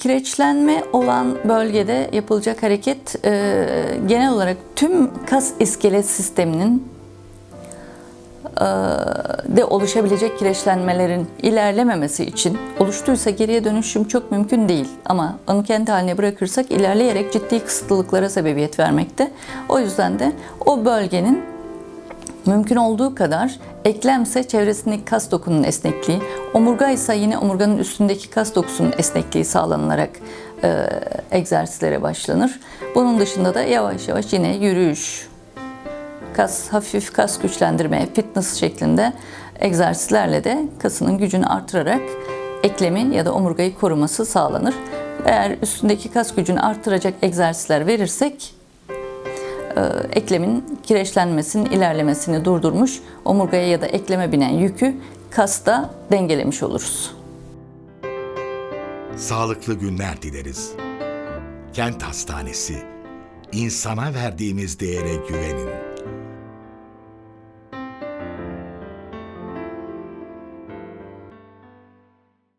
kireçlenme olan bölgede yapılacak hareket e, genel olarak tüm kas iskelet sisteminin e, de oluşabilecek kireçlenmelerin ilerlememesi için oluştuysa geriye dönüşüm çok mümkün değil. Ama onu kendi haline bırakırsak ilerleyerek ciddi kısıtlılıklara sebebiyet vermekte. O yüzden de o bölgenin mümkün olduğu kadar eklemse çevresindeki kas dokunun esnekliği, omurga ise yine omurganın üstündeki kas dokusunun esnekliği sağlanarak e, egzersizlere başlanır. Bunun dışında da yavaş yavaş yine yürüyüş, kas hafif kas güçlendirme, fitness şeklinde egzersizlerle de kasının gücünü artırarak eklemi ya da omurgayı koruması sağlanır. Eğer üstündeki kas gücünü artıracak egzersizler verirsek eklemin kireçlenmesinin ilerlemesini durdurmuş, omurgaya ya da ekleme binen yükü kasta dengelemiş oluruz. Sağlıklı günler dileriz. Kent Hastanesi. İnsana verdiğimiz değere güvenin.